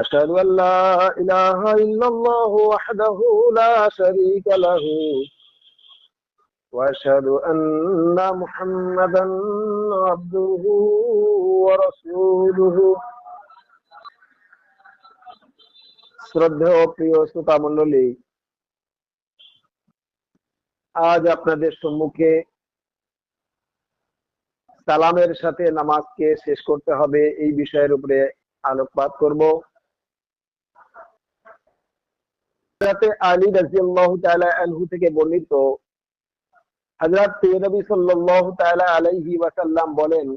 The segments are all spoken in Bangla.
أشهد أن لا إله إلا الله وحده لا شريك له وأشهد أن محمدا عبده ورسوله শ্রদ্ধেয় প্রিয় শ্রোতা মন্ডলী আজ আপনাদের সম্মুখে সালামের সাথে নামাজকে শেষ করতে হবে, এই বিষয়ের উপরে আলোকপাত করব। আলী রাজিয়াল্লাহু তাআলা আনহু থেকে বর্ণিত ওয়াসাল্লাম বলেন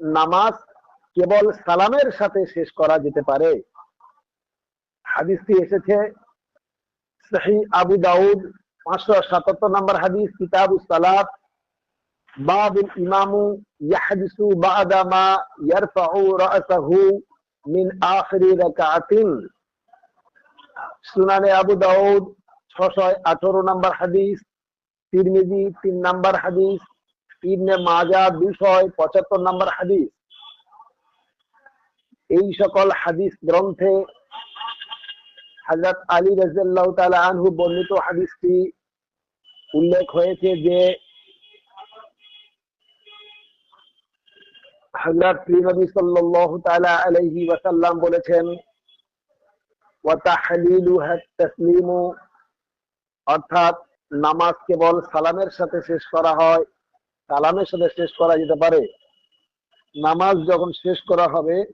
নামাজ কেবল সালামের সাথে শেষ করা যেতে পারে। হাদিসটি এসেছে আবু দাউদ, পাঁচশো সাতাত্তর নম্বর হাদিস কিতাবু সালাত বাব ইমামু তিরমিজি তিন নম্বর হাদিস, ইবনে মাজা দুশয় পঁচাত্তর হাদিস। এই সকল হাদিস গ্রন্থে হজরত আলী রাজিয়াল্লাহ তাআলা আনহু বর্ণিত হাদিসটি উল্লেখ হয়েছে যে বলেছেন অর্থাৎ নামাজ কেবল সালামের সাথে শেষ করা হয়, সালামের সাথে শেষ করা যেতে পারে। নামাজ যখন শেষ করা হবে,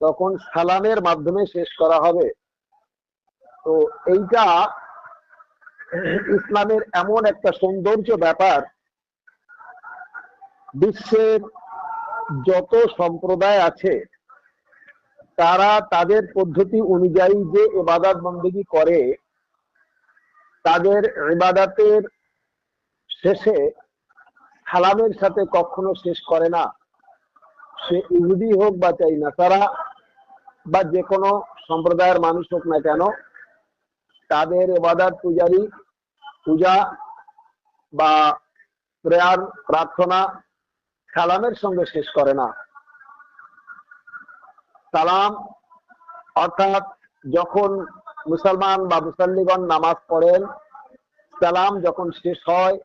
তখন সালামের মাধ্যমে শেষ করা হবে। তো এইটা ইসলামের এমন একটা সৌন্দর্য ব্যাপার, বিশ্বের যত সম্প্রদায় আছে, তারা তাদের পদ্ধতি অনুযায়ী যে ইবাদত বন্দী করে, তাদের ইবাদতের শেষে সালামের সাথে কখনো শেষ করে না। সে ইহুদি হোক বা চাই না তারা বা যে কোনো সম্প্রদায়ের মানুষ হোক না কেন, তাদের এবাদাত পূজারি পূজা বা প্রেয়ার, প্রার্থনা সালামের সঙ্গে শেষ করে না। সালাম অর্থাৎ যখন মুসলমান বা মুসল্লিগণ নামাজ পড়েন, সালাম যখন শেষ হয়,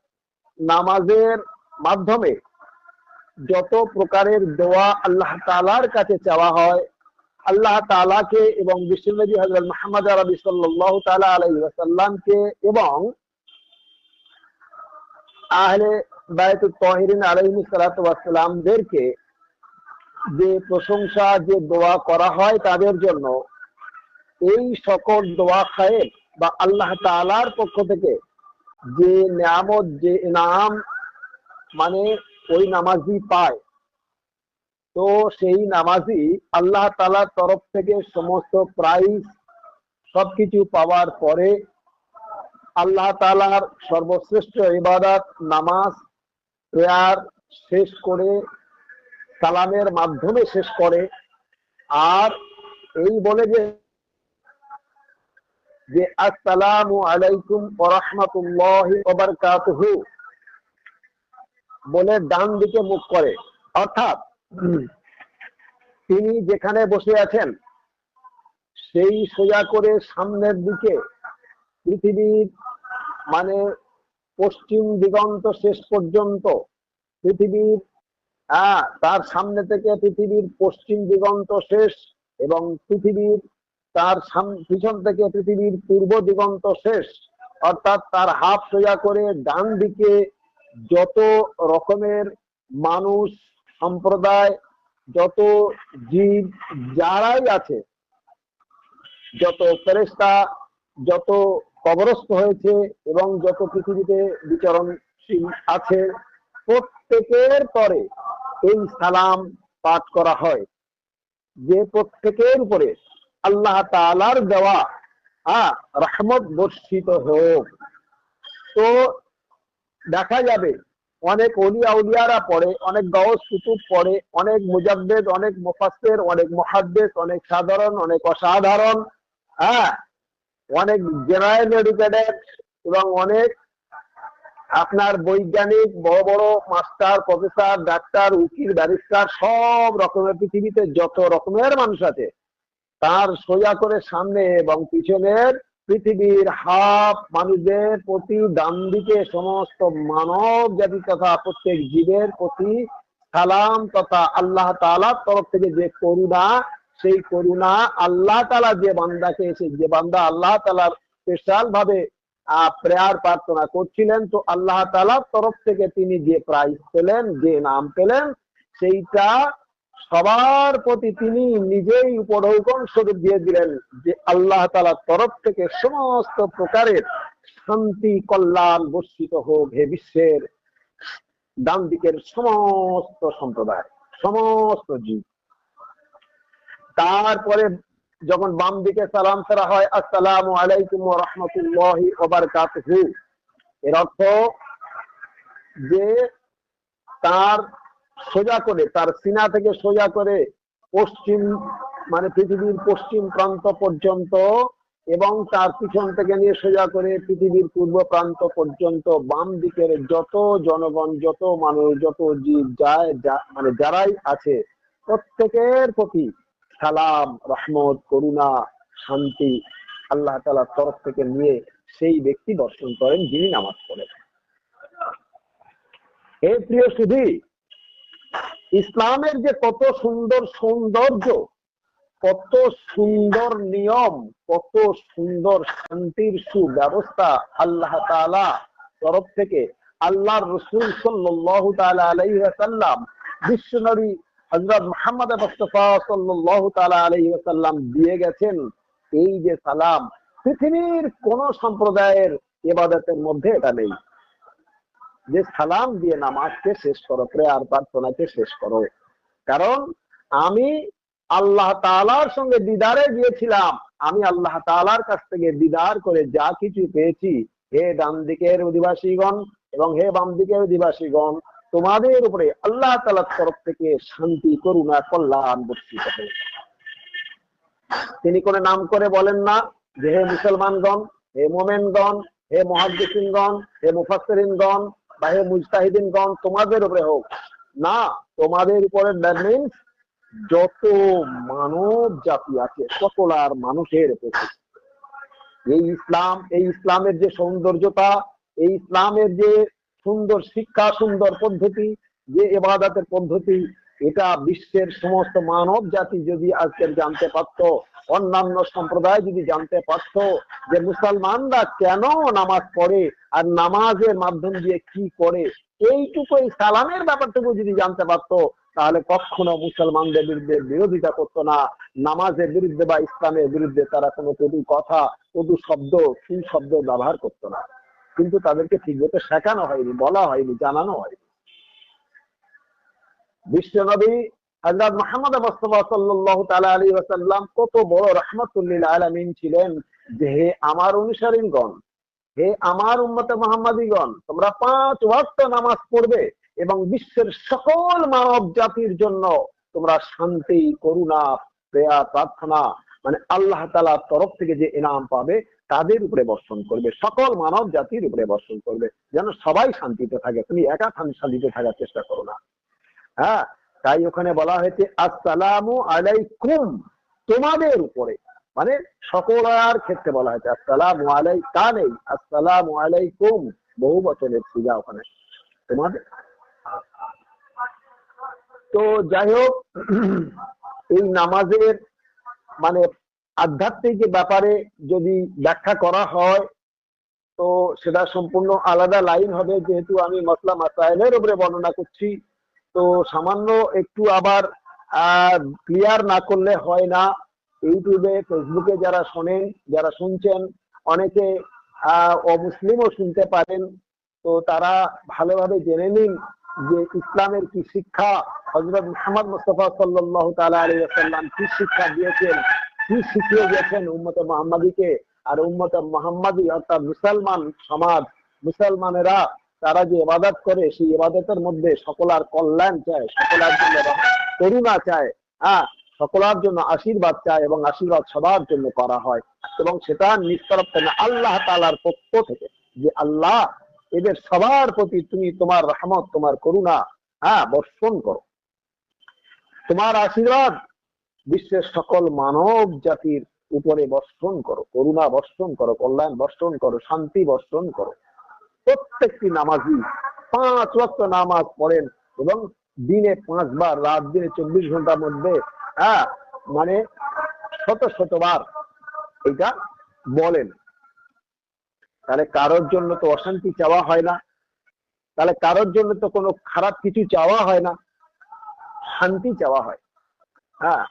নামাজের মাধ্যমে যত প্রকারের দোয়া আল্লাহ তালার কাছে চাওয়া হয়, আল্লাহ তালাকে এবং বিশ্বনবী হজরত মোহাম্মদ আরবি সাল্লাহ তালা আলাইসাল্লামকে এবং আহলে বায়তুল যে প্রশংসা, যে দোয়া করা হয় তাদের জন্য, এই সকল দোয়া খায়ের বা আল্লাহ তালার পক্ষ থেকে যে নিয়ামত, যে ইনাম মানে ওই নামাজি পায়। তো সেই নামাজি আল্লাহ তালার তরফ থেকে সমস্ত প্রাইজ সবকিছু পাওয়ার পরে আল্লাহ তালার সর্বশ্রেষ্ঠ ইবাদত, নামাজ প্রেয়ার শেষ করে সালামের মাধ্যমে শেষ করে। আর এই বলে যে যে আসসালামু আলাইকুম ওরহমতুল্লাহ ওবরকাতুহু, বলে ডান দিকে মুখ করে। অর্থাৎ তিনি যেখানে বসে আছেন, সেই সোজা করে সামনের দিকে পৃথিবীর মানে পশ্চিম দিগন্ত শেষ পর্যন্ত পৃথিবীর তার সামনে থেকে পৃথিবীর পশ্চিম দিগন্ত শেষ এবং পৃথিবীর, তার পিছন থেকে পৃথিবীর পূর্ব দিগন্ত শেষ। অর্থাৎ তার হাফ সোজা করে ডান দিকে যত রকমের মানুষ, সম্প্রদায়, যত জীব, যারাই আছে, যত ফেরেস্তা যত কবরস্থ হয়েছে এবং যত পৃথিবীতে বিচরণশীল আছে, প্রত্যেকের পরে এই সালাম পাঠ করা হয়। যে প্রত্যেকের উপরে আল্লাহ তালার দেওয়া হ্যাঁ রহমত বর্ষিত হোক। তো দেখা যাবে, অনেক অলিয়া উলিয়ারা পড়ে, অনেক গাওস কুতুব পড়ে, অনেক মুজাদ্দেদ, অনেক মুফাসের অনেক মহাদ্দেশ অনেক সাধারণ, অনেক অসাধারণ হ্যাঁ অনেক জেনারেল এডুকেটেড এবং অনেক আপনার বৈজ্ঞানিক, বড় বড় মাস্টার প্রফেসর ডাক্তার উকিল ব্যারিস্টার সব রকমের পৃথিবীতে যত রকমের মানুষ আছে, তার সোজা করে সামনে এবং পিছনের পৃথিবীর হাফ মানুষদের প্রতি ডান দিকে সমস্ত মানব জাতি তথা প্রত্যেক জীবের প্রতি সালাম তথা আল্লাহ তালার তরফ থেকে যে করুণা সেই করুণা আল্লাহ তালা যে বান্দাকে এসে, যে বান্দা আল্লাহ তালার স্পেশাল ভাবে প্রেয়ার প্রার্থনা করছিলেন, তো আল্লাহ তালার তরফ থেকে তিনি যে প্রাইজ পেলেন, যে নাম পেলেন, সেইটা সবার প্রতি তিনি নিজেই উপঢৌকন স্বরূপ দিয়ে দিলেন যে আল্লাহ তালার তরফ থেকে সমস্ত প্রকারের শান্তি, কল্যাণ বর্ষিত হোক হে বিশ্বের ডান দিকের সমস্ত সম্প্রদায়, সমস্ত জীব। তারপরে যখন বাম দিকে সালাম ফেরা হয়, আসসালামু আলাইকুম রহমতুল্লাহ ওবারকাতহু এর অর্থ যে তার সোজা করে, তার সিনা থেকে সোজা করে পশ্চিম মানে পৃথিবীর পশ্চিম প্রান্ত পর্যন্ত এবং তার পিছন থেকে নিয়ে সোজা করে পৃথিবীর পূর্ব প্রান্ত পর্যন্ত বাম দিকের যত জনগণ, যত মানুষ, যত জীব যায় মানে যারাই আছে, প্রত্যেকের প্রতি সালাম, রহমত, করুণা, শান্তি আল্লাহ তালার তরফ থেকে নিয়ে সেই ব্যক্তি দর্শন করেন যিনি নামাজ পড়েন। হে প্রিয় সুধী, ইসলামের যে কত সুন্দর সৌন্দর্য, কত সুন্দর নিয়ম, কত সুন্দর শান্তির সুব্যবস্থা আল্লাহ তালা তরফ থেকে আল্লাহর রসুল সাল্লাহ তালা আলাইসাল্লাম বিশ্বনবী হজরত মোহাম্মদ আলাইসাল্লাম দিয়ে গেছেন এই যে সালাম, পৃথিবীর কোন সম্প্রদায়ের এবাদতের মধ্যে এটা নেই। যে সালাম দিয়ে নামাজকে শেষ করো, প্রেয়ার প্রার্থনাকে শেষ করো। কারণ আমি আল্লাহ তালার সঙ্গে দিদারে গিয়েছিলাম। আমি আল্লাহ তালার কাছ থেকে দিদার করে যা কিছু পেয়েছি, হে ডান দিকের অধিবাসীগণ এবং হে বাম দিকের অধিবাসীগণ তোমাদের উপরে আল্লাহ তালার তরফ থেকে শান্তি, করুণা, কল্যাণ বর্ষিত হবে তিনি কোনো নাম করে বলেন না যে, হে মুসলমানগণ, হে মোমেনগণ, হে মহাদিসিনগণ হে মুফাসরিনগণ বা হে মুজতাহিদিনগণ, তোমাদের উপরে হোক। না, তোমাদের উপরে মিনস যত মানব জাতি আছে সকলার মানুষের এই ইসলাম, এই ইসলামের যে সৌন্দর্যতা, এই ইসলামের যে সুন্দর শিক্ষা, সুন্দর পদ্ধতি, যে এবাদাতের পদ্ধতি, এটা বিশ্বের সমস্ত মানব জাতি যদি আজকের জানতে পারত, অন্যান্য সম্প্রদায় যদি জানতে পারত যে মুসলমানরা কেন নামাজ পড়ে আর নামাজের মাধ্যম দিয়ে কি করে, এইটুকু এই সালামের ব্যাপারটুকু যদি জানতে পারত, তাহলে কখনো মুসলমানদের বিরুদ্ধে বিরোধিতা করতো না। নামাজের বিরুদ্ধে বা ইসলামের বিরুদ্ধে তারা কোনো কটু কথা, কটু শব্দ সু শব্দ ব্যবহার করতো না। কিন্তু তাদেরকে ঠিকমতো শেখানো হয়নি, বলা হয়নি, জানানো হয়নি। বিশ্বনবী হজরত মোহাম্মদ মুস্তফা সাল্লাহ তালা আলী ওয়াসাল্লাম কত বড় রহমতুল্লিল আলমিন ছিলেন যে হে আমার অনুসারীগণ, হে আমার উম্মতে মোহাম্মদীগণ, তোমরা পাঁচ ওয়াক্ত নামাজ পড়বে এবং বিশ্বের সকল মানব জাতির জন্য তোমরা শান্তি, করুণা প্রেয়া প্রার্থনা মানে আল্লাহ তালার তরফ থেকে যে ইনাম পাবে, তাদের উপরে বর্ষণ করবে, সকল মানব জাতির উপরে বর্ষণ করবে, যেন সবাই শান্তিতে থাকে, তুমি একা শান্তিতে থাকার চেষ্টা করো না। হ্যাঁ তাই ওখানে বলা হয়েছে, আসসালামু আলাইকুম তোমাদের উপরে। মানে সকলার ক্ষেত্রে বলা হয়েছে, আসসালামু আলাই তা নেই আসসালামু আলাইকুম। বহু বছরের পূজা ওখানে। তোমাদের? তো যাই হোক, এই নামাজের মানে আধ্যাত্মিক ব্যাপারে যদি ব্যাখ্যা করা হয়, তো সেটা সম্পূর্ণ আলাদা লাইন হবে। যেহেতু আমি মশলা মাসাইলের উপরে বর্ণনা করছি, তো সামান্য একটু আবার ক্লিয়ার না করলে হয় না। ইউটিউবে ফেসবুকে যারা শোনেন, যারা শুনছেন, অনেকে অমুসলিমও শুনতে পারেন। তো তারা ভালোভাবে জেনে নিন যে ইসলামের কি শিক্ষা হজরত মোহাম্মদ মুস্তফা সাল্লাহ তালা কি শিক্ষা দিয়েছেন, কি শিখিয়ে গেছেন উম্মত মোহাম্মদীকে? আর উম্মত মোহাম্মদী অর্থাৎ মুসলমান সমাজ, মুসলমানেরা তারা যে ইবাদত করে, সেই ইবাদতের মধ্যে সকলার কল্যাণ চায়, সকলার জন্য করুণা চায় হ্যাঁ সকলার জন্য আশীর্বাদ চায় এবং আশীর্বাদ সবার জন্য করা হয়। এবং সেটা নিস্তরফ আল্লাহ তালার পক্ষ থেকে যে আল্লাহ এদের সবার প্রতি তুমি তোমার রহমত, তোমার করুণা হ্যাঁ বর্ষণ করো। তোমার আশীর্বাদ বিশ্বের সকল মানব জাতির উপরে বর্ষণ করো, করুণা বর্ষণ করো, কল্যাণ বর্ষণ করো, শান্তি বর্ষণ করো। প্রত্যেকটি নামাজি পাঁচ ওয়াক্ত নামাজ পড়েন এবং দিনে পাঁচবার, রাত দিনে চব্বিশ ঘণ্টার মধ্যে হ্যাঁ মানে শত শতবার এটা বলেন। তাহলে কারোর জন্য তো অশান্তি চাওয়া হয় না। তাহলে কারোর জন্য তো কোনো খারাপ কিছু চাওয়া হয় না। শান্তি চাওয়া হয়। হ্যাঁ।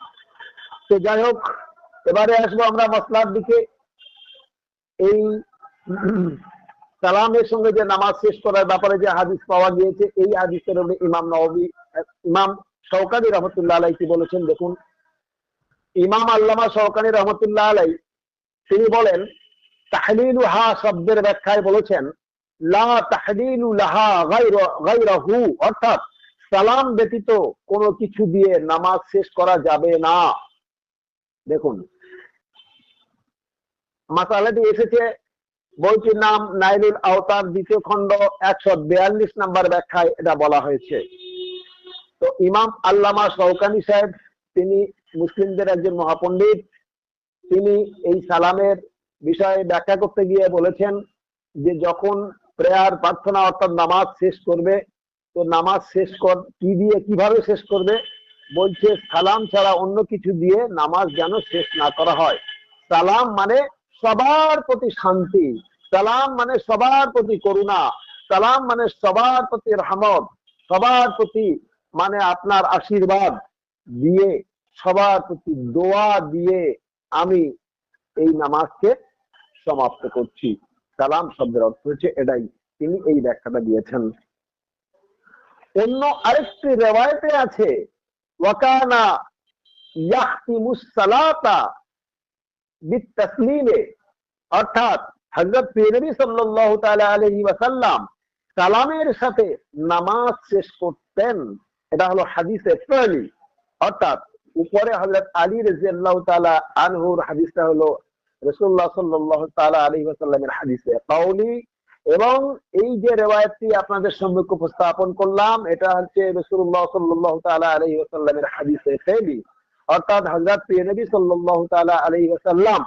তো যাই হোক, এবারে আসব আমরা মশলার দিকে। এই সালামের সঙ্গে যে নামাজ শেষ করার ব্যাপারে যে হাদিস পাওয়া গিয়েছে, এই হাদিসের উপরে ইমাম নবী ইমাম সৌকানি রহমতুল্লাহ আলাই কি বলেছেন? দেখুন, ইমাম আল্লামা সৌকানি রহমতুল্লাহ আলাই তিনি বলেন তাহলিলু হা শব্দের ব্যাখ্যায় বলেছেন অর্থাৎ সালাম ব্যতীত কোনো কিছু দিয়ে নামাজ শেষ করা যাবে না। দেখুন এসেছে বইটির নাম আওতার দ্বিতীয় খণ্ড, একশো বিয়াল্লিশ নাম্বার ব্যাখ্যায় এটা বলা হয়েছে। তো ইমাম আল্লামা সৌকানি সাহেব, তিনি মুসলিমদের একজন মহাপণ্ডিত, তিনি এই সালামের বিষয়ে ব্যাখ্যা করতে গিয়ে বলেছেন যে যখন প্রেয়ার, প্রার্থনা অর্থাৎ নামাজ শেষ করবে, তো নামাজ শেষ কর, কি দিয়ে, কীভাবে শেষ করবে? বলছে, সালাম ছাড়া অন্য কিছু দিয়ে নামাজ যেন শেষ না করা হয়। সালাম মানে সবার প্রতি শান্তি। সালাম মানে সবার প্রতি করুণা। সালাম মানে সবার প্রতি রহমত। সবার প্রতি মানে আপনার আশীর্বাদ। দিয়ে সবার প্রতি দোয়া দিয়ে আমি এই নামাজকে সমাপ্ত করছি। সালাম শব্দের অর্থ হচ্ছে এটাই। তিনি এই ব্যাখ্যাটা দিয়েছেন। অন্য আরেকটি রেওয়ায়তে আছে, ওয়াকানা অর্থাৎ সাথে নামাজ শেষ করতেন। এটা হলো অর্থাৎ উপরে হাদিসটা হলো এবং এই যে রেওয়ায়তটি আপনাদের সম্মুখে উপস্থাপন করলাম, এটা হচ্ছে আলাইহি ওয়াসাল্লামের হাদিসে ফালি অর্থাৎ তাআলা আলাইহি ওয়াসাল্লাম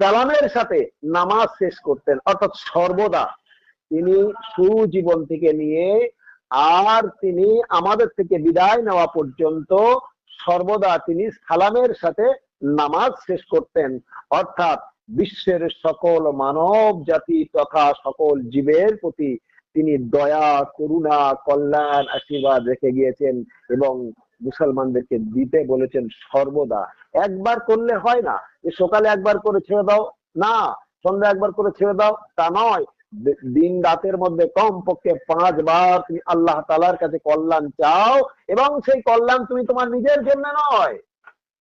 সালামের সাথে নামাজ শেষ করতেন। অর্থাৎ সর্বদা তিনি সুজীবন থেকে নিয়ে আর তিনি আমাদের থেকে বিদায় নেওয়া পর্যন্ত সর্বদা তিনি সালামের সাথে নামাজ শেষ করতেন। অর্থাৎ বিশ্বের সকল মানব জাতি তথা সকল জীবের প্রতি তিনি দয়া, করুণা, কল্যাণ, আশীর্বাদ রেখে গিয়েছেন এবং মুসলমানদেরকে দিতে বলেছেন সর্বদা। একবার করলে হয় না। যে সকালে একবার করে ছেড়ে দাও, না। সন্ধ্যা একবার করে ছেড়ে দাও, তা নয়। দিন রাতের মধ্যে কম পক্ষে পাঁচবার তুমি আল্লাহ তালার কাছে কল্যাণ চাও এবং সেই কল্যাণ তুমি তোমার নিজের জন্য নয়।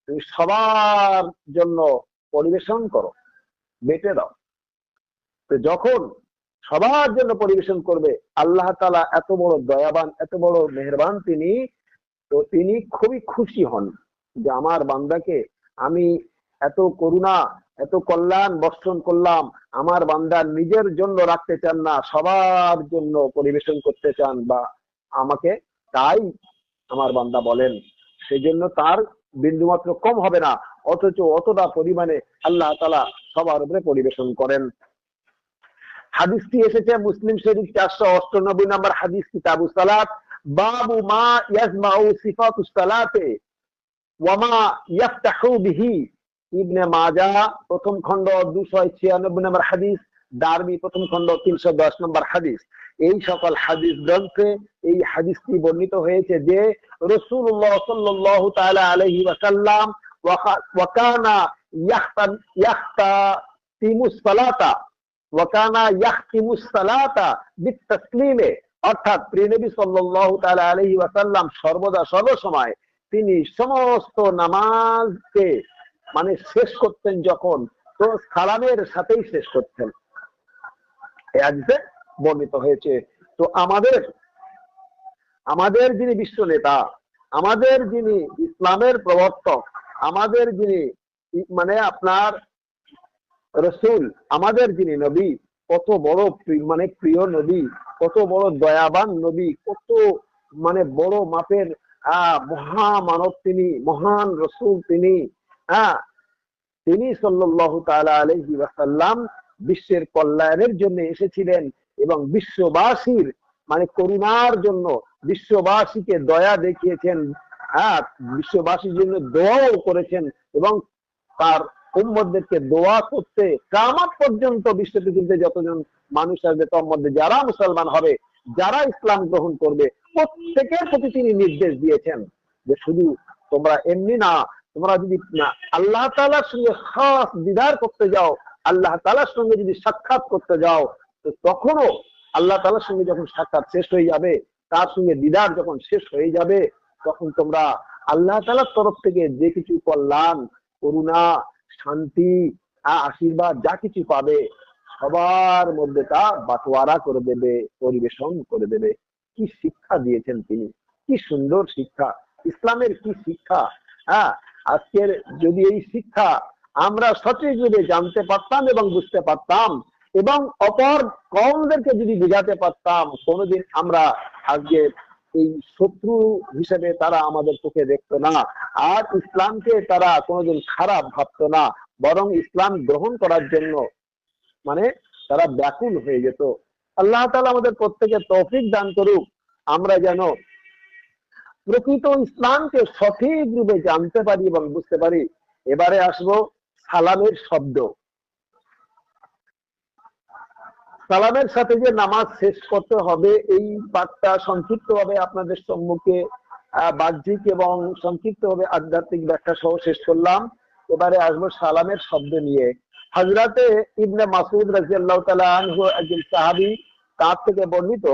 তুমি সবার জন্য পরিবেশন করো বেটে দাও। তো যখন সবার জন্য পরিবেশন করবে, আল্লাহ তালা এত বড় দয়াবান, এত বড় মেহরবান তিনি, তো তিনি খুবই খুশি হন যে আমার বান্দাকে আমি এত করুণা, এত কল্যাণ বর্ষণ করলাম, আমার বান্দা নিজের জন্য রাখতে চান না, সবার জন্য পরিবেশন করতে চান বা আমাকে তাই আমার বান্দা বলেন। সেই জন্য তার বিন্দুমাত্র কম হবে না, অথচ অতটা পরিমাণে আল্লাহ তালা সবার উপরে পরিবেশন করেন। হাদিসটি এসেছে মুসলিম শরীফ চারশো অষ্টানব্বই নম্বর হাদিস কিতাবু সালাত। বাবু মা সালাতে ওয়ামা ইয়াফতাহু বিহি। ইবনে মাজা প্রথম খণ্ড দুশো ছিয়ানব্বই নম্বর হাদিস ডারবি প্রথম খণ্ড তিনশো দশ নম্বর হাদিস। এই সকল হাদিস গ্রন্থে এই হাদিসটি বর্ণিত হয়েছে যে রসুল্লাহ সাল্লাহ তালা আলহি ওয়াসাল্লাম ওয়াকানা তিনি সমস্ত নামাজকে মানে শেষ করতেন যখন, তো সালামের সাথেই শেষ করতেন। হাদিসে বর্ণিত হয়েছে। তো আমাদের আমাদের যিনি বিশ্ব নেতা আমাদের যিনি ইসলামের প্রবর্তক, আমাদের যিনি মানে আপনার রসুল, আমাদের যিনি নবী, কত বড় মানে প্রিয় নবী, কত বড় দয়াবান নবী, কত মানে বড় মাপের আহ মহামানব তিনি, মহান রসুল তিনি হ্যাঁ তিনি সাল্লাহ তালা আলহি ওয়াসাল্লাম বিশ্বের কল্যাণের জন্য এসেছিলেন। এবং বিশ্ববাসীর মানে করুণার জন্য বিশ্ববাসীকে দয়া দেখিয়েছেন হ্যাঁ বিশ্ববাসীর জন্য দোয়াও করেছেন এবং তার উম্মদদেরকে দোয়া করতে কামাত পর্যন্ত বিশ্ব পৃথিবীতে যতজন মানুষ আসবে তার মধ্যে যারা মুসলমান হবে, যারা ইসলাম গ্রহণ করবে, প্রত্যেকের প্রতি তিনি নির্দেশ দিয়েছেন যে শুধু তোমরা এমনি না, তোমরা যদি আল্লাহ তালার সঙ্গে খাস দিদার করতে যাও, আল্লাহ তালার সঙ্গে যদি সাক্ষাৎ করতে যাও তো তখনও আল্লাহ তালার সঙ্গে যখন সাক্ষাৎ শেষ হয়ে যাবে, তার সঙ্গে দিদার যখন শেষ হয়ে যাবে, তখন তোমরা আল্লাহ তালার তরফ থেকে যে কিছু কল্যাণ, করুণা, শান্তি আশীর্বাদ যা কিছু পাবে, সবার মধ্যে তা বাটোয়ারা করে দেবে, পরিবেশন করে দেবে। কি শিক্ষা দিয়েছেন তিনি? কি সুন্দর শিক্ষা। ইসলামের কি শিক্ষা? হ্যাঁ আজকের যদি এই শিক্ষা আমরা সঠিকভাবে জানতে পারতাম এবং বুঝতে পারতাম এবং অপর কমদেরকে যদি বুঝাতে পারতাম, কোনোদিন আমরা আজকে এই শত্রু হিসেবে তারা আমাদের চোখে দেখতো না। আর ইসলামকে তারা কোনোদিন খারাপ ভাবতো না। বরং ইসলাম গ্রহণ করার জন্য মানে তারা ব্যাকুল হয়ে যেত। আল্লাহ তালা আমাদের প্রত্যেকে তৌফিক দান করুক। আমরা যেন প্রকৃত ইসলামকে সঠিক রূপে জানতে পারি এবং বুঝতে পারি। এবারে আসব সালামের শব্দ। সালামের সাথে যে নামাজ শেষ করতে হবে, এই পাঠটা সংক্ষিপ্ত ভাবে আপনাদের সম্মুখে বাহ্যিক এবং সংক্ষিপ্ত ভাবে আধ্যাত্মিক ব্যাখ্যা সহ শেষ করলাম। এবারে আসব সালামের শব্দ নিয়ে। হজরতে ইবনে মাসুদ রাজি আল্লাহ একজন সাহাবি, তার থেকে বর্ণিত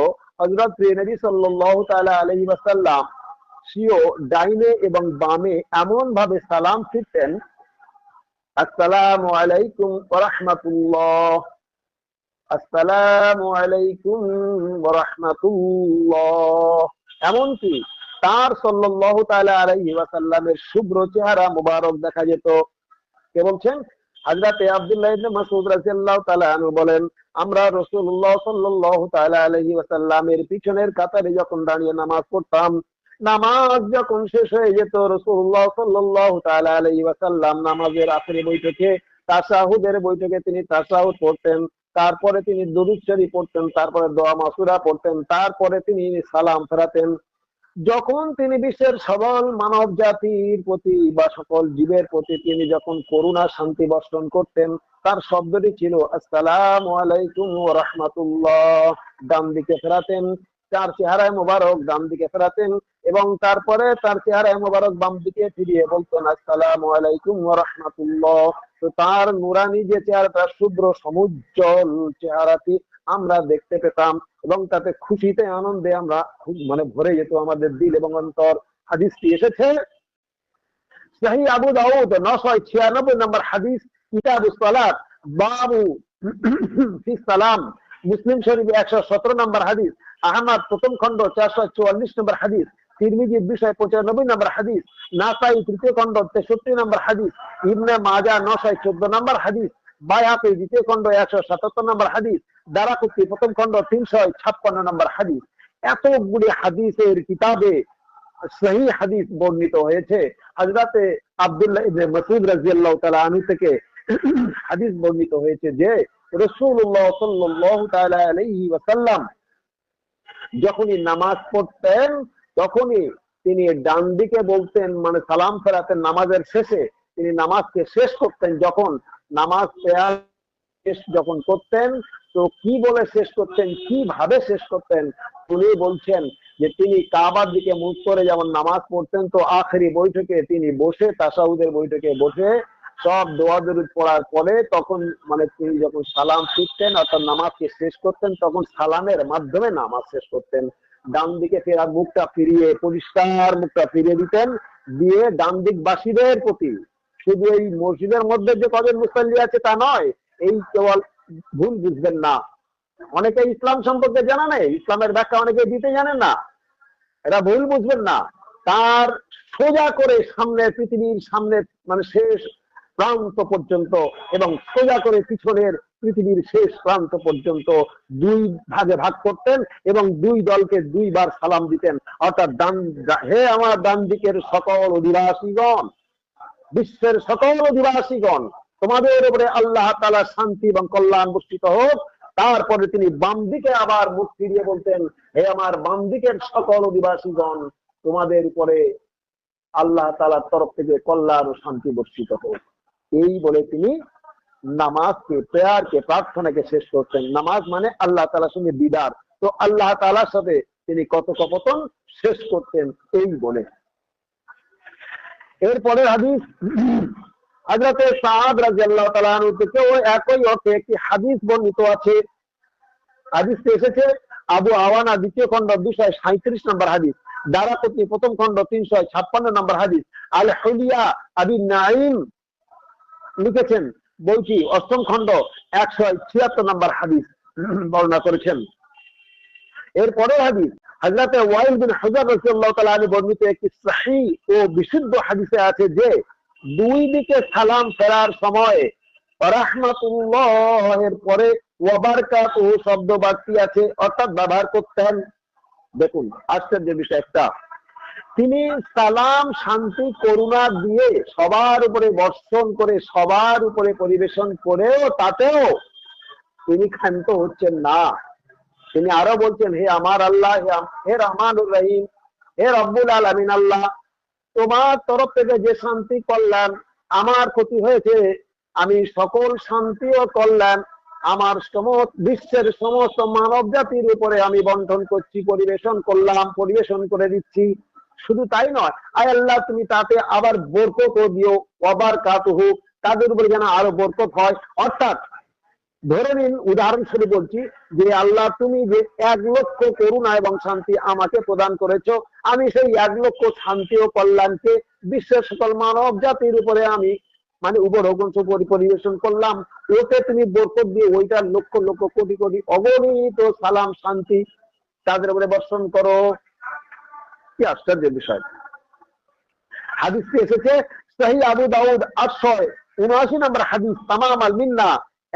হজরত নবী সাল্লাহ তালা সিও ডাইনে এবং বামে এমন ভাবে সালাম ফিরতেন, আসসালামু আলাইকুম রহমাতুল্লাহ। আসসালামু আলাইকুম এমনকি তার সাল্লাল্লাহু তাআলা আলাইহি ওয়াসাল্লামের শুভ্র চেহারা মুবারক দেখা যেত। কে বলছেন? হযরতে আব্দুল্লাহ ইবনে মাসউদ রাদিয়াল্লাহু তাআলা আনহু বলেন, আমরা রাসূলুল্লাহ সাল্লাল্লাহু তাআলা আলাইহি ওয়াসাল্লামের পিছনের কাতারে যখন দাঁড়িয়ে নামাজ পড়তাম, নামাজ যখন শেষ হয়ে যেত রসুল্লাহ সাল্লাল্লাহু তাআলা আলাইহি ওয়াসাল্লাম নামাজের আখেরি বৈঠকে তাশাহুদের বৈঠকে তিনি তাশাহুদ পড়তেন, তারপরে তিনি দুরুদ শরীফ পড়তেন, তারপরে দোয়া মাসুরা পড়তেন, তারপরে তিনি সালাম ফেরাতেন। যখন তিনি বিশ্বের সবল মানব জাতির প্রতি বা সকল জীবের প্রতি তিনি যখন করুণা, শান্তি বর্ষণ করতেন, তার শব্দটি ছিল, আসসালাম আলাইকুম রহমাতুল্লাহ। ডান দিকে ফেরাতেন, তার চেহারায় মোবারক ডান দিকে ফেরাতেন এবং তারপরে তার চেহারায় মোবারক বাম দিকে ফিরিয়ে বলতেন, আসসালাম আলাইকুম রহমাতুল্লাহ। তো তার নুরানি যে চেহারাটা, শুভ্র সমুজ্জ্বল চেহারাটি আমরা দেখতে পেতাম এবং তাতে খুশিতে আনন্দে আমরা মানে ভরে যেত আমাদের দিল এবং অন্তর। হাদিসটি এসেছে, সাহি আবু দাউদ নশো ছিয়ানব্বই নম্বর হাদিস কিতাবু সালাত, বাবু সালাম, মুসলিম শরীফ একশো সতেরো নম্বর হাদিস, আহমদ প্রথম খণ্ড চারশো চুয়াল্লিশ নম্বর হাদিস। তিরমিজির বিষয় পঁচানব্বই নম্বর হাদিস, নাসাই তৃতীয় খণ্ড, তেষট্টি নম্বর হাদিস, ইবনে মাজা নশাই চোদ্দ নম্বর হাদিস, বায়াতে দ্বিতীয় খণ্ড, একশো সাতাত্তর নম্বর হাদিস, দারাকুতি প্রথম খণ্ড, তিনশো ছাপ্পান্ন নম্বর হাদিস। এতগুলি হাদিসের কিতাবে সহি হাদিস বর্ণিত হয়েছে। হাজরাতে আবদুল্লাহ মাসুদ রাজিয়াল্লাহ তাআলা আনহু থেকে হাদিস বর্ণিত হয়েছে যে, রাসূলুল্লাহ সাল্লাল্লাহু তাআলা আলাইহি ওয়াসাল্লাম যখনই নামাজ পড়তেন তখনই তিনি ডান দিকে বলতেন মানে সালাম ফেরাতেন নামাজের শেষে। তিনি নামাজকে শেষ করতেন যখন, নামাজ শেষ যখন করতেন, তো কি বলে শেষ করতেন, কীভাবে শেষ করতেন? উনি বলছেন যে, তিনি কাবার দিকে মুখ করে যেমন নামাজ পড়তেন, তো আখেরি বৈঠকে তিনি বসে তাসাউদের বৈঠকে বসে সব দোয়া দরুদ পড়ার পরে তখন মানে তিনি যখন সালাম ফিরতেন, অর্থাৎ নামাজকে শেষ করতেন, তখন সালামের মাধ্যমে নামাজ শেষ করতেন। ডান দিকে ফেরা, মুখটা ফিরিয়ে, পরিষ্কার মুখটা ফিরিয়ে দিতেন, দিয়ে ডান দিক বাসীদের প্রতি শুধু এই মসজিদের মধ্যে যে কজন মুসল্লি আছে তা নয়, এই কেবল ভুল বুঝবেন না। অনেকে ইসলাম সম্পর্কে জানা নেই ইসলামের ব্যাখ্যা অনেকে দিতে জানেন না। এটা ভুল বুঝবেন না। তার সোজা করে সামনে, পৃথিবীর সামনে মানে শেষ প্রান্ত পর্যন্ত এবং সোজা করে পিছনের পৃথিবীর শেষ প্রান্ত পর্যন্ত দুই ভাগে ভাগ করতেন এবং দুই দলকে দুইবার সালাম দিতেন। অর্থাৎ ডান হে আমার ডান দিকের সকল অধিবাসীগণ, বিশ্বের সকল অধিবাসীগণ, তোমাদের উপরে আল্লাহ তালা শান্তি এবং কল্যাণ বর্ষিত হোক। তারপরে তিনি বাম দিকে আবার মুখ ফিরিয়ে বলতেন, হে আমার বাম দিকের সকল অধিবাসীগণ, তোমাদের উপরে আল্লাহ তালার তরফ থেকে কল্যাণ ও শান্তি বর্ষিত হোক। এই বলে তিনি নামাজকে, প্রেয়ারকে, প্রার্থনাকে শেষ করতেন নামাজ মানে আল্লাহ তালার সঙ্গে দিদার। তো আল্লাহ তালার সাথে তিনি কত কপতন শেষ করতেন এই বলে। এরপরে হাদিস হাজরতে সাহাদ রাজি আল্লাহ তালু থেকেও একই অর্থে একটি হাদিস বর্ণিত আছে। হাদিসটি এসেছে আবু আওয়ানা দ্বিতীয় খন্ড দুশো সাঁত্রিশ নম্বর হাদিস দারাপতি প্রথম খন্ড তিনশো ছাপ্পান্ন নম্বর হাদিস আল হলিয়া আবি নাইম লিখেছেন বলছি অষ্টম খণ্ড, একশো ছিয়াত্তর নম্বর হাদিস বর্ণনা করেছেন। এরপরের হাদিস হাজরাতে ওয়াইল বিন হাজার রসুল্লাহ বর্ণিত একটি সাহি ও বিশুদ্ধ হাদিসে আছে যে, দুই দিকে সালাম ফেরার সময় রাহমাতুল্লাহের পরে ওয়াবারকাত শব্দ বাড়তি আছে, অর্থাৎ ব্যবহার করতেন। দেখুন আশ্চর্য বিষয় একটা। তিনি সালাম, শান্তি, করুণা দিয়ে সবার উপরে বর্ষণ করে, সবার উপরে পরিবেশন করেও তাতেও তিনি ক্ষান্ত হচ্ছেন না। তিনি আরও বলছেন, হে আমার আল্লাহ, হে রহমানুর রহিম, হে রব্বুল আলমিন আল্লাহ, তোমার তরফ থেকে যে শান্তি কল্যাণ আমার ক্ষতি হয়েছে, আমি সকল শান্তি ও কল্যাণ আমার সমস্ত, বিশ্বের সমস্ত মানব জাতির উপরে আমি বন্টন করছি, পরিবেশন করলাম, পরিবেশন করে দিচ্ছি। শুধু তাই নয়, আয় আল্লাহ, তুমি তাতে আবার বরকত দিও অবার কাত হোক তাদের উপরে যেন আরও বরকত হয়। অর্থাৎ, ধরে নিন, উদাহরণস্বরূপ বলছি যে, আল্লাহ, তুমি যে এক লক্ষ করুণা এবং শান্তি আমাকে প্রদান করেছ, আমি সেই এক লক্ষ শান্তি ও কল্যাণকে বিশ্বের সকল মানব জাতির উপরে আমি মানে উপরকঞ্চ পরিবেশন করলাম। ওতে তুমি বরকত দিয়ে ওইটার লক্ষ লক্ষ, কোটি কোটি অগণিত সালাম, শান্তি তাদের উপরে বর্ষণ করো। কি আশ্চর্য বিষয়? হাদিসটি এসেছে সহি আবু দাউদ আটশয় উনআশি নম্বর হাদিস, তামাম আল মিন্না,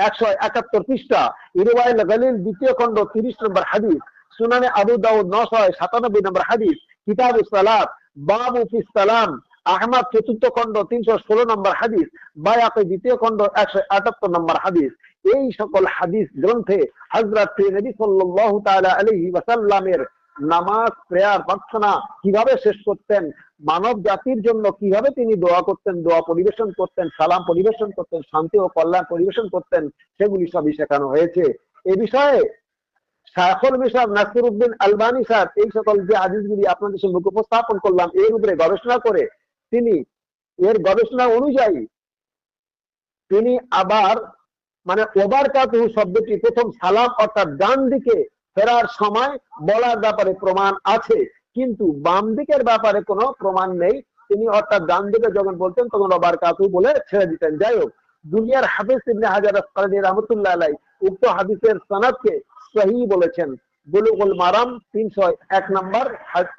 একশো একাত্তর পৃষ্ঠা। ইরওয়াইল গলিল দ্বিতীয় খণ্ড, তিরিশ নম্বর হাদিস, সুনানে আবু দাউদ নশয় সাতানব্বই নম্বর হাদিস কিতাব সালাত, বাবু সালাম, আহমদ চতুর্থ খণ্ড, তিনশো ষোলো নম্বর হাদিস বায়াকে দ্বিতীয় খণ্ড, একশো আটাত্তর নম্বর হাদিস। এই সকল হাদিস গ্রন্থে হজরত নবী সাল্লাহ তালা আলহি ওয়াসাল্লামের নামাজ, প্রেয়ার, প্রার্থনা কীভাবে শেষ করতেন? মানব জাতির জন্য কীভাবে তিনি দোয়া করতেন? দোয়া পরিবেশন করতেন, সালাম পরিবেশন করতেন, শান্তি ও কল্যাণ পরিবেশন করতেন, সেগুলি সবই শেখানো হয়েছে। এ বিষয়ে আলবানী এই সকল যে আপনাদের উপস্থাপন করলাম, এর উপরে গবেষণা করে তিনি, এর গবেষণা অনুযায়ী তিনি আবার মানে ওবার শব্দটি প্রথম সালাম অর্থাৎ ডান দিকে ফেরার সময় বলার ব্যাপারে প্রমাণ আছে, কিন্তু বাম দিকের ব্যাপারে কোনো প্রমাণ নেই। তিনি অর্থাৎ ডান দিকে যখন বলতেন, তখন ওবার কাতু বলে ছেড়ে দিতেন। যাই হোক, দুনিয়ার হাফিজ ইবনে হাজার আসকালানী রহমতুল্লাহ আলাই উক্ত হাদিসের সনদকে সহি বলেছেন। বুলুগুল মারাম তিনশো এক নম্বর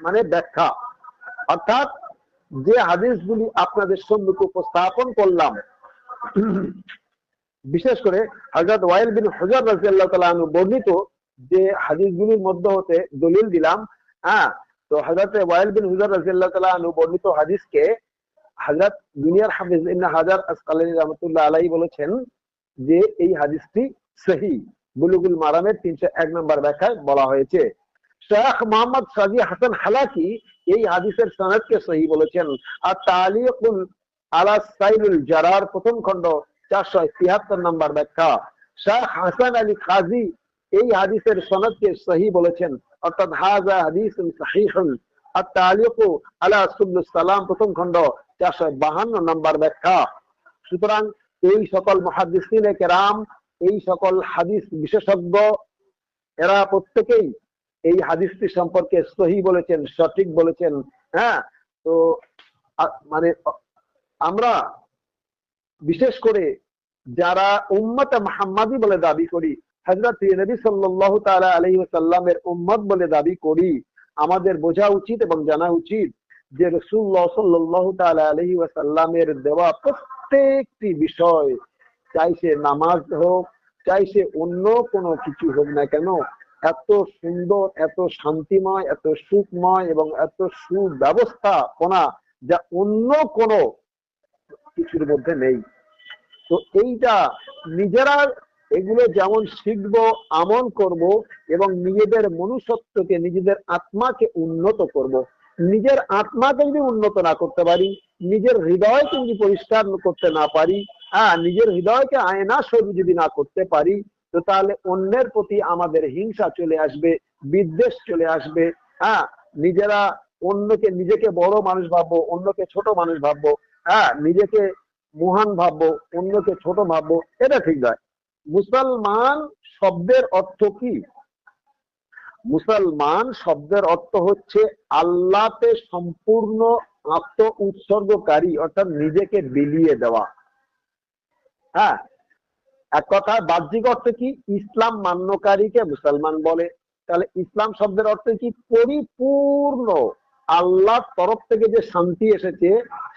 মানে ব্যাখ্যা। অর্থাৎ যে হাদিসগুলি আপনাদের সম্মুখে উপস্থাপন করলাম, বিশেষ করে হজরত ওয়াইল বিন হজর রাজিয়াল্লাহ তালা বর্ণিত যে হাদিসগুলির মধ্যে হতে দলিল দিলাম হ্যাঁ তো হজরত ওয়াইল বিন হুজর রাজিয়াল্লাহ তালা বর্ণিত হাদিসকে হজরত দুনিয়ার হাফিজ ইবনে হাজার আসকালানী রহমতুল্লাহ আলাই বলেছেন যে এই হাদিসটি সহি। বুলুগুল মারামের তিনশো এক নম্বর ব্যাখ্যায় বলা হয়েছে। শেখ মোহাম্মদ সাজি হাসান হালাকি এই হাদিসের সনদকে সহি বলেছেন। আর তালিকুল আলা সাইলুল জারার প্রথম খণ্ড চারশো তিয়াত্তর নম্বর ব্যাখ্যা। শেখ হাসান আলী কাজী এই হাদিসের সনদকে সহি বলেছেন। অর্থাৎ হাজা হাদিস প্রথম চারশো বাহান্ন নম্বর ব্যাখ্যা। সুতরাং এই সকল এই সকল হাদিস বিশেষজ্ঞ, এরা প্রত্যেকেই এই হাদিসটি সম্পর্কে সহি বলেছেন, সঠিক বলেছেন। হ্যাঁ তো মানে আমরা বিশেষ করে যারা উম্মত মাহাম্মাদি বলে দাবি করি হজরত নবী সাল্লাহ তালা আলহি সাল্লামের উম্মত বলে দাবি করি। আমাদের বোঝা উচিত এবং জানা উচিত যে রসুল্লাহ সাল্লাহ তালা আলহি ওয়াসাল্লামের দেওয়া প্রত্যেকটি বিষয়, চাই সে নামাজ হোক, চাই সে অন্য কোনো কিছু হোক না কেন, এত সুন্দর, এত শান্তিময়, এত সুখময় এবং এত সুব্যবস্থাপনা যা অন্য কোনো কিছুর মধ্যে নেই। তো এইটা নিজেরা এগুলো যেমন শিখব, আমল করব এবং নিজেদের মনুষ্যত্বকে, নিজেদের আত্মাকে উন্নত করব। নিজের আত্মাকে যদি উন্নত না করতে পারি, নিজের হৃদয়কে যদি পরিষ্কার করতে না পারি হ্যাঁ নিজের হৃদয়কে আয়না স্বরূপ যদি না করতে পারি, তো তাহলে অন্যের প্রতি আমাদের হিংসা চলে আসবে, বিদ্বেষ চলে আসবে। হ্যাঁ নিজেরা অন্যকে, নিজেকে বড় মানুষ ভাববো, অন্যকে ছোট মানুষ ভাববো হ্যাঁ নিজেকে মহান ভাববো, অন্যকে ছোট ভাববো, এটা ঠিক নয়। মুসলমান শব্দের অর্থ কি? মুসলমান শব্দের অর্থ হচ্ছে আল্লাহতে সম্পূর্ণ আত্ম উৎসর্গকারী অর্থাৎ নিজেকে বিলিয়ে দেওয়া। হ্যাঁ এক কথা বাহ্যিক অর্থ কি? ইসলাম মান্যকারীকে মুসলমান বলে। তাহলে ইসলাম শব্দের অর্থ কি? পরিপূর্ণ। আল্লাহর তরফ থেকে যে শান্তি এসেছে,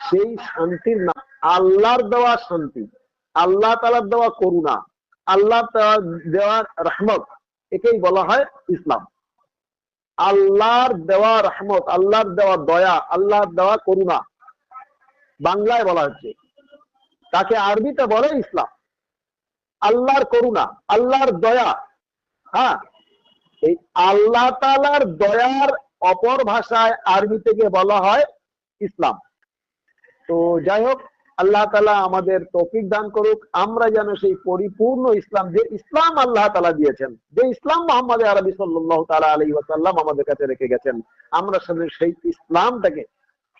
সেই শান্তির নাম আল্লাহর দেওয়া শান্তি। আল্লাহ তালার দেওয়া করুণা। আল্লাহ তাআলার দেওয়া রহমত, একেই বলা হয় ইসলাম। আল্লাহর দেওয়া রহমত, আল্লাহর দেওয়া দয়া, আল্লাহর দেওয়া করুণা, বাংলায় বলা হচ্ছে। তাকে আরবিতে বলে ইসলাম। আল্লাহর করুণা, আল্লাহর দয়া হ্যাঁ? এই আল্লাহ তালার দয়ার অপর ভাষায় আরবি থেকে বলা হয় ইসলাম। তো যাই হোক আল্লাহ তালা আমাদের তৌফিক দান করুক। আমরা যেন সেই পরিপূর্ণ ইসলাম, যে ইসলাম আল্লাহ তালা দিয়েছেন, যে ইসলাম মোহাম্মদ আরবি সাল্লাহ তালা আলী ওয়াসাল্লাম আমাদের কাছে রেখে গেছেন, আমরা সাথে সেই ইসলামটাকে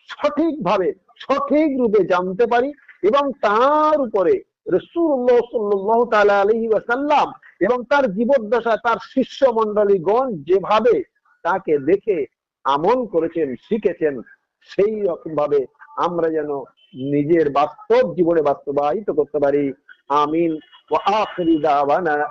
সঠিকভাবে, সঠিক রূপে জানতে পারি এবং তার উপরে রসুল্লাহ সাল্লাহ তালা আলহি ওয়াসাল্লাম এবং তার জীবদ্দশা তার শিষ্য মন্ডলীগণ যেভাবে তাকে দেখে আমল করেছেন, শিখেছেন, সেই রকম ভাবে আমরা যেন নিজের বাস্তব জীবনে বাস্তবায়িত করতে পারি। আমিন। ওয়া আখিরি দাওয়ানা